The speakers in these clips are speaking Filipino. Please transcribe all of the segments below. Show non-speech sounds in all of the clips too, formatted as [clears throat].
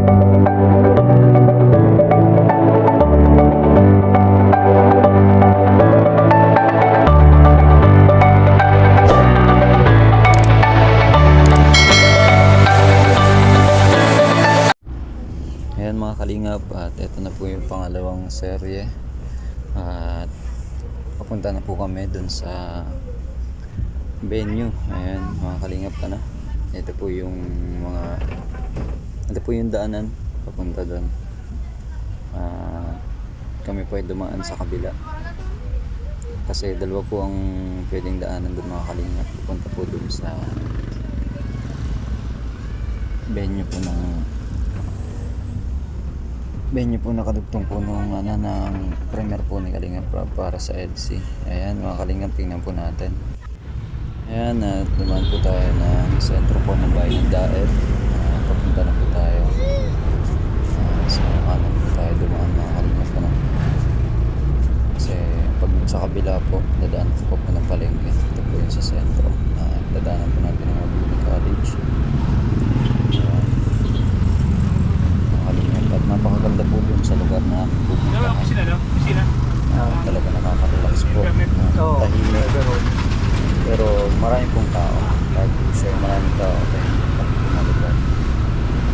Ayan mga kalingap at ito na po yung pangalawang serye. At papunta na po kami dun sa venue. Ayan mga kalingap ka na ito po yung mga ito po yung daanan papunta dun at kami po ay dumaan sa kabila kasi dalawa po ang pwedeng daanan dun mga kalingap papunta po dun sa venue po ng venue po nakadugtong po nung ano ng premier po ni Kalingap para sa EDC. Ayan mga Kalingap, tingnan po natin. Ayan, at dumaan po tayo ng sentro po ng bayan ng Daet. Ah, papunta na po tayo. Ah, sa kanan po tayo dumaan mga Kalingap po na. Kasi pag sa kabila po, dadaan po po ng palengke. Ito po yung sa sentro. Ah, dadaanan po natin ng Mabini College. Ayan. Makalingap at napakaganda po dun sa lugar na Ano ang pupuntahan. kusina, no? Kusina. Ah, talaga nakaka-relax po. Ah, tahimik. Pero marami pong tao. Kahit po siya maraming tao. Tahimik pa po na lugar.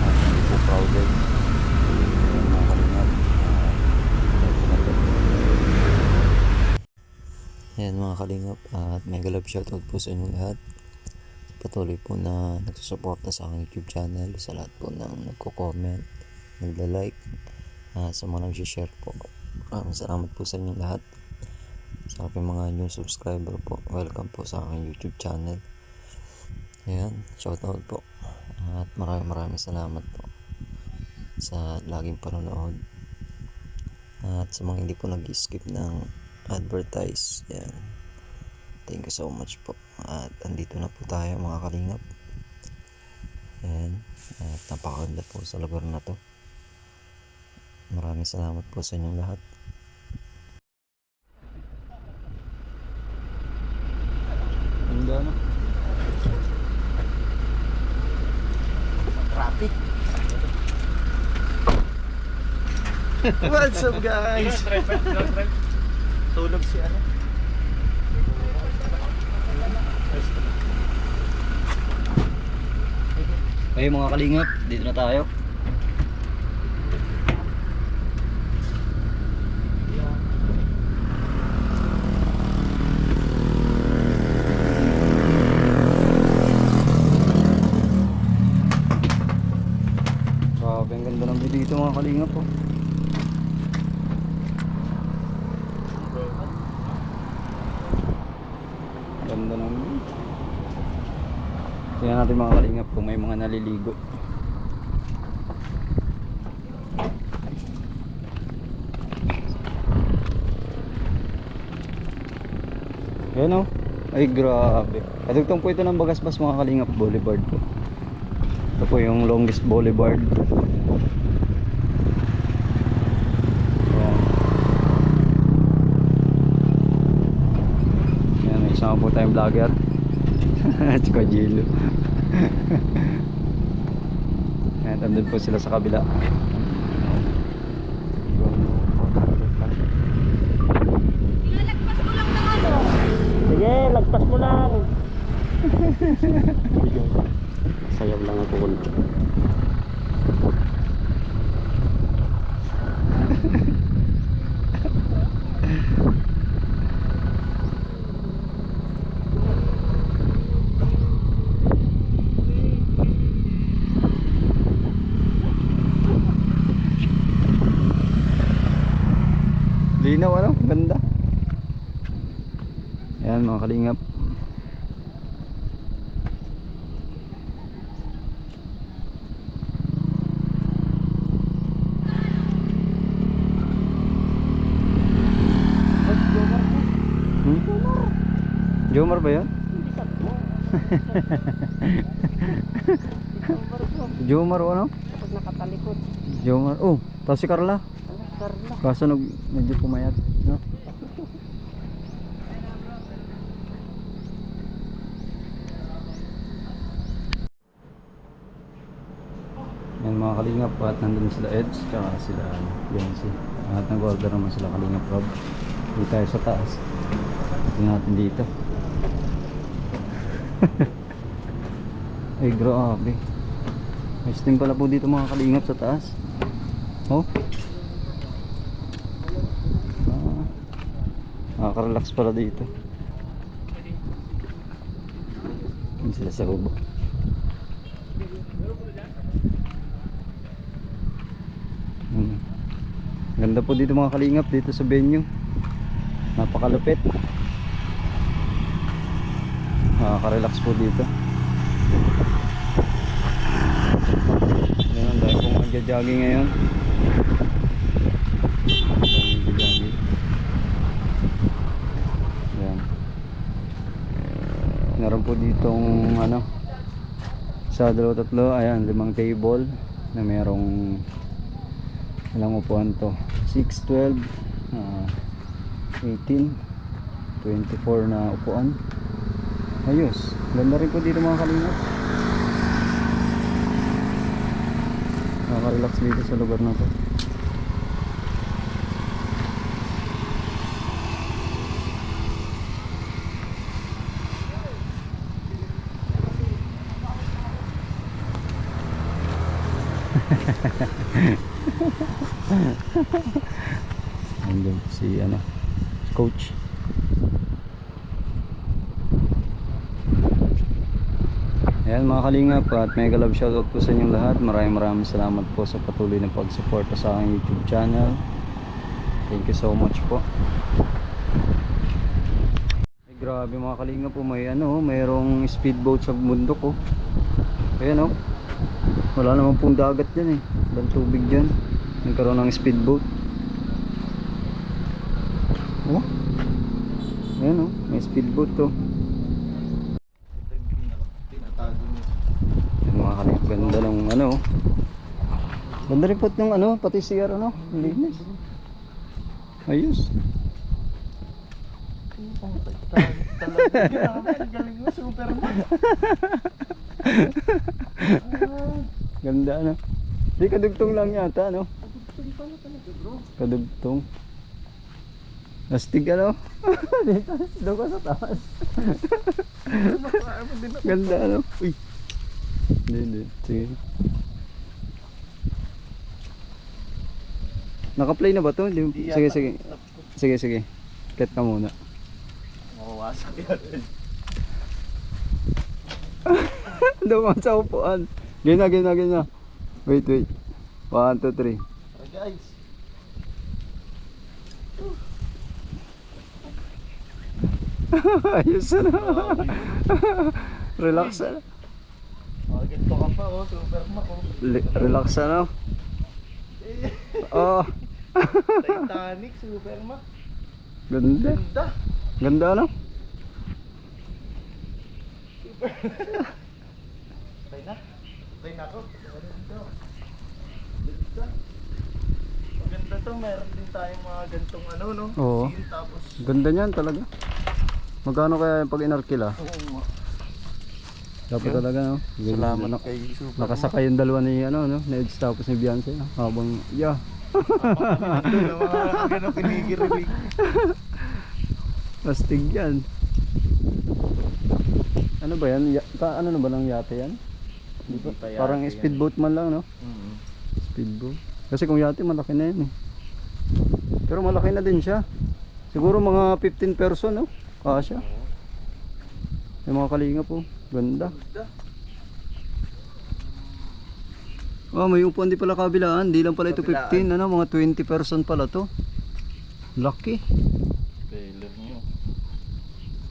Ah, hindi po crowded. Yung mga kalingap. Ah, ito na po. Ayan mga kalingap at mega love shoutout po sa inyong lahat. Patuloy po na nagsusuporta sa aking YouTube channel sa lahat po ng nagko-comment, nagla-like, ah, sa mga nag-share po. Maraming salamat po sa inyong lahat. Sa aking mga new subscriber po, welcome po sa aking YouTube channel. Ayan, shoutout po. At maraming maraming salamat po sa laging panonood. At sa mga hindi po nag-skip ng advertise, yan. Thank you so much po. At andito na po tayo mga kalingap. Ayan. At napakaganda po sa lugar na to. Maraming salamat po sa inyong lahat. Ang gano? Traffic. [laughs] What's up guys? Tulog si ano? Ayun mga kalingap, dito na tayo. Grabe, ang ganda ng view dito mga kalingap oh. po. Ganda ng view. Tingnan natin mga mga naliligo. Yan o. Ay grabe. Katugtong po ito ng Bagasbas mga kalingap boulevard po. Ito po yung longest boulevard. Yan. Yan, isama po tayong vlogger. [laughs] Tsaka Jilo. [laughs] Ayan, nandun po sila sa kabila. Sige, lagpas mo lang. [laughs] Sayaw lang ako kunti. Linaw ano? Ganda. Ayan mga kalingap. Hmm? Jomar ba yun? [laughs] Jomar o ano? Pag nakatalikod. Jomar. Oh, tapos si Carla. Carla. Kaso nag, medyo pumayat. No? Yan mga mga kalingap at nandun sila Eds tsaka sila Yancy at nag-order naman sila kalingap Rob. Dito tayo sa taas. Tingnan natin dito. [laughs] Ay grabe. May steam pala po dito mga kalingap sa taas. Oh. Ah, nakaka-relax pala dito. Yun sila sa baba Hmm. Ganda po dito mga kalingap dito sa venue. Napakalupit. Nakaka-relax po dito. Ayan, dahil pong magja-jogging ngayon. Ayan. Meron po ditong ano sa dalawa tatlo, ayan, limang table na merong ilang upuan to? 6, 12 ah, 18 24 na upuan. Ayos. Ganda rin po dito mga kalingap nakaka-relax dito sa lugar na to si ano coach. Ayan mga kalingap at mega love shoutout po sa inyong lahat. Maraming maraming salamat po sa patuloy na pagsuporta sa aking youtube channel. Thank you so much po. Ay, grabe mga kalingap po may ano mayroong speedboat sa bundok oh. Ayan oh. Wala naman pong dagat dyan eh. Walang tubig dyan. Nagkaroon ng speedboat oh ayan oh. May speedboat to Yung mga kanip ganda ng ano oh. ganda rin po ng ano pati CR ano linis. Ayos. Galing mo, super ganda ano. Di kadugtong lang yata ano. Kadugtong Astig ano? [laughs] Dito, doon ka sa taas. Ganda ano? Uy. Hindi, hindi. Sige. Naka-play na ba to? Sige, sige. Sige, sige. Cut ka muna. Mawawasak yan. [laughs] Dumaan sa upuan. Gina, gina, gina. Wait, wait. 1, 2, 3. [laughs] Ayos na. [laughs] Relax na. Oh, ganito ka pa oh, super mo oh. Li- Relax na. [laughs] Oh, Titanic, super mo. ganda. Ganda. Ganda ano? Tay na. Tay na ako. Ganda. Ganda. Maganda to, meron din tayong mga gantong ano no. Oo. Tapos Ganda niyan talaga. Magkano kaya yung pag inarkila? Oo nga. Dapat talaga no. Salamat Nak- kay Super Nakasakay yung dalawa ni ano no, ni Edge tapos ni Beyonce no? habang yeah. Ganun pinigirilig. Astig yan. Ano ba yan? Ya- ka, ano na ba ng yate yan? Di ba? Hindi pa yate Parang yan. speedboat man lang no? Mm. Speedboat. Kasi kung yate malaki na yan eh. Pero malaki na din siya. Siguro mga 15 person no? Kasya. Yung mga kalinga po. Ganda. Oh, may upuan di pala kabilaan. Di lang pala ito 15. Ano, mga 20 person pala to. Lucky. Trailer niyo.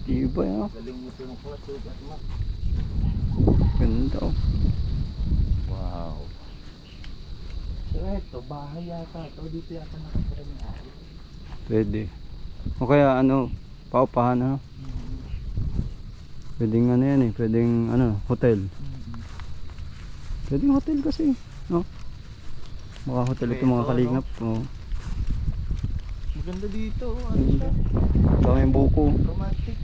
Iba yan. Ganda oh. Wow. So ito, bahay yata. Ito dito yata ari. Pwede. O kaya ano, paupahan ano. Pwedeng ano yan eh. Pwedeng ano, hotel. Pwedeng hotel kasi. No? Baka hotel ito mga kalingap. Oh. Maganda dito. oh. Ano siya? Baka may buko. Romantic.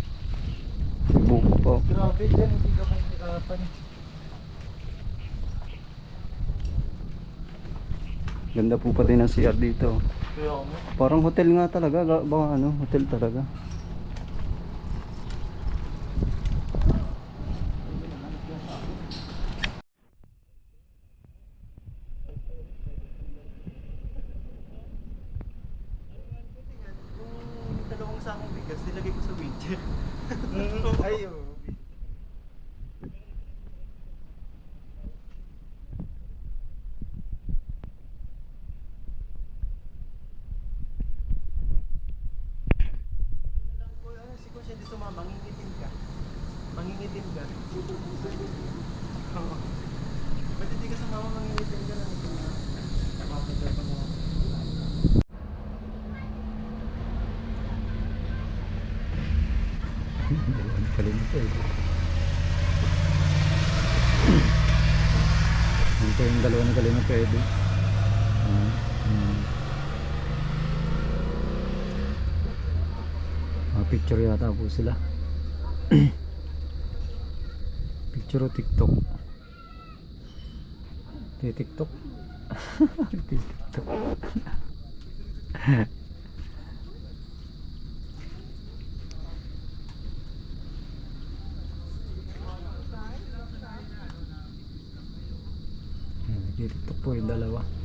May buko pa. Grabe dyan. Hindi ka mahirapan. Ganda po pati ng CR dito. Parang hotel nga talaga. ga- Baka ano, hotel talaga. Dalawang sakong bigas, nilagay ko sa wheelchair. Ay, oo. Ano, si Coach, hindi sumama, mangingitim ka. Mangingitim ka. Oo. Ba't hindi ka sumama, mangingitim ka lang? Mapapadal ka mo. Kalimut eh. Ito yung dalawa na kay Edo. Ah, hmm. Ah, picture yata po sila. [clears throat] picture o TikTok. TikTok. [laughs] TikTok. [laughs] Nag-TikTok po yung dalawa.